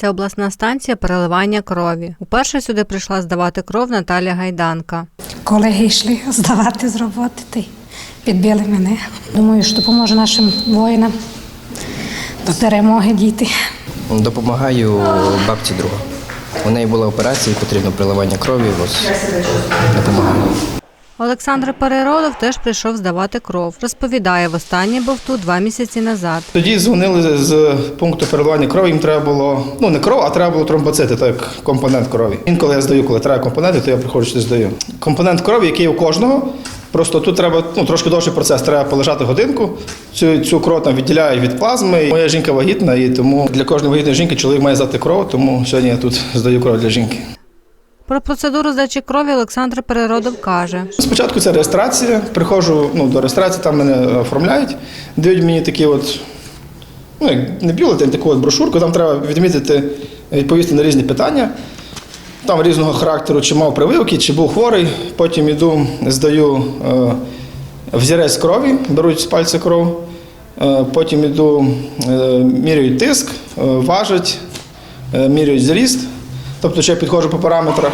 Це обласна станція переливання крові. Уперше сюди прийшла здавати кров Наталя Гайданка. Колеги йшли здавати з роботи та й підбили мене. Думаю, що допоможе нашим воїнам до перемоги дійти. Допомагаю бабці друга. У неї була операція, і потрібно приливання крові. Ось допомагаю. Олександр Переродов теж прийшов здавати кров. Розповідає, востаннє був тут два місяці назад. Тоді дзвонили з пункту переливання крові. Їм треба було ну не кров, а треба було тромбоцити, так як компонент крові. Інколи я здаю, коли треба компоненти, то я приходжу сюди здаю. Компонент крові, який у кожного. Просто тут треба ну, трошки довший процес, треба полежати годинку. Цю, цю кров там відділяють від плазми. Моя жінка вагітна, і тому для кожної вагітної жінки чоловік має здати кров, тому сьогодні я тут здаю кров для жінки. Про процедуру здачі крові Олександр Переродов каже. Спочатку це реєстрація. Приходжу ну, до реєстрації, там мене оформляють, дають мені такі от, ну, як не бюлетень, таку от брошурку, там треба відмітити, відповісти на різні питання. Там різного характеру, чи мав прививки, чи був хворий. Потім іду, здаю е, взірець крові, беруть з пальця кров. Е, потім іду, е, міряють тиск, е, важать, е, міряють зріст. Тобто, ще підходжу по параметрах.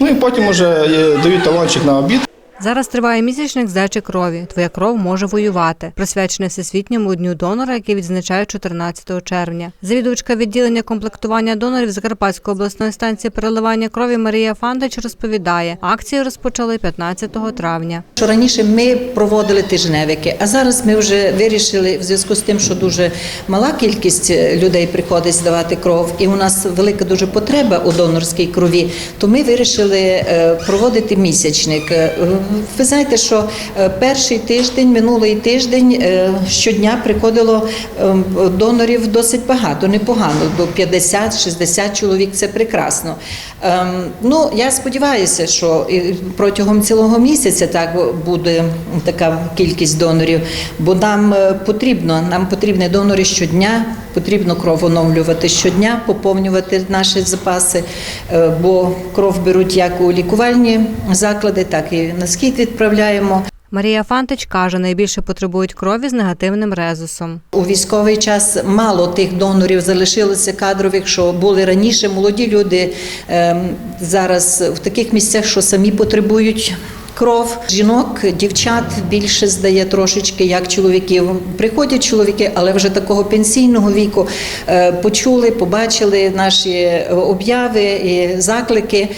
Ну і потім вже е, дають талончик на обід. Зараз триває місячник здачі крові. Твоя кров може воювати, присвячений всесвітньому дню донора, який відзначають 14 червня. Завідувачка відділення комплектування донорів Закарпатської обласної станції переливання крові Марія Фандич розповідає, акцію розпочали 15 травня. Що раніше ми проводили тижневики, а зараз ми вже вирішили в зв'язку з тим, що дуже мала кількість людей приходить здавати кров, і у нас велика дуже потреба у донорській крові. То ми вирішили е, проводити місячник. Ви знаєте, що е, перший тиждень, минулий тиждень е, щодня приходило е, донорів досить багато, непогано, до 50-60 чоловік. Це прекрасно. Ем, Ну я сподіваюся, що протягом цілого місяця так буде така кількість донорів, бо нам е, потрібно, нам потрібні донори щодня, потрібно кров оновлювати щодня, поповнювати наші запаси, е, бо кров беруть як у лікувальні заклади, так і на схід відправляємо. Марія Фантич каже, найбільше потребують крові з негативним резусом. У військовий час мало тих донорів залишилося кадрових, що були раніше. Молоді люди ем, зараз в таких місцях, що самі потребують. Кров жінок, дівчат більше здає трошечки, як чоловіків. Приходять чоловіки, але вже такого пенсійного віку е, почули, побачили наші обяви і заклики.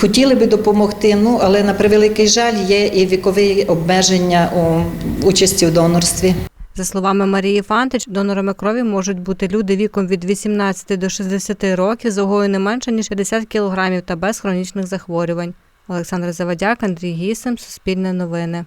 Хотіли би допомогти. Ну але на превеликий жаль є і вікові обмеження у участі в донорстві. За словами Марії Фантич, донорами крові можуть бути люди віком від 18 до 60 років з вагою не менше ніж 50 кілограмів та без хронічних захворювань. Олександр Завадяк, Андрій Гісем, Суспільне новини.